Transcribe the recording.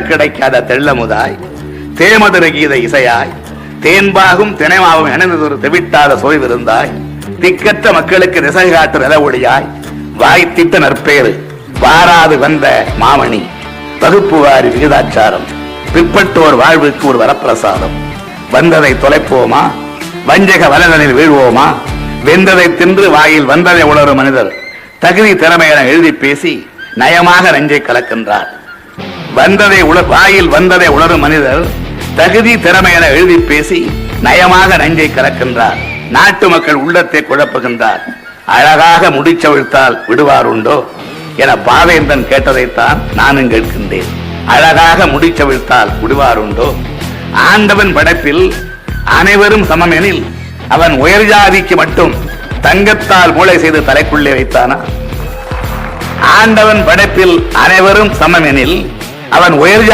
கிடைக்காத தெள்ளமுதாய் தேமதுர கீத இசையாய் தேன்பாகும் தினைமாவும் இணைந்ததொரு தெவிட்டாத சோய்விருந்தாய் திக்கற்ற மக்களுக்கு திசை காட்டு நிலவொளியாய் வாய்த்திட்ட நற்பேறு வாராது வந்த மாமணி தகுப்பு வாரி விகிதாச்சாரம் பிற்பட்டோர் வாழ்வுக்கு ஒரு வரப்பிரசாதம். வந்ததை தொலைப்போமா? வஞ்சக வலதனில் வீழ்வோமா? வெந்ததை தின்று வாயில் வந்ததை உணரும் மனிதர் தகுதி திறமை என எழுதி பேசி நயமாக நெஞ்சை கலக்கின்றார். வந்ததை உண வாயில் வந்ததை உணரும் மனிதர் தகுதி திறமை என எழுதி பேசி நயமாக நெஞ்சை கலக்கின்றார். நாட்டு மக்கள் உள்ளத்தை குழப்புகின்றார். அழகாக முடிச்சவிழ்த்தால் விடுவார் உண்டோ என பாவேந்தன் கேட்டதைத்தான் நானும் கேட்கின்றேன். அழகாக முடிச்சவிழ்த்தால் விடுவார் உண்டோ ஆண்டவன் படைப்பில் அனைவரும் சமம் எனில் அவன் உயர் ஜாதிக்கு மட்டும் தங்கத்தால் மூளை செய்து தலைக்குள்ளே வைத்தானா? ஆண்டவன் படைப்பில் அனைவரும் சமம் எனில் அவன் உயர்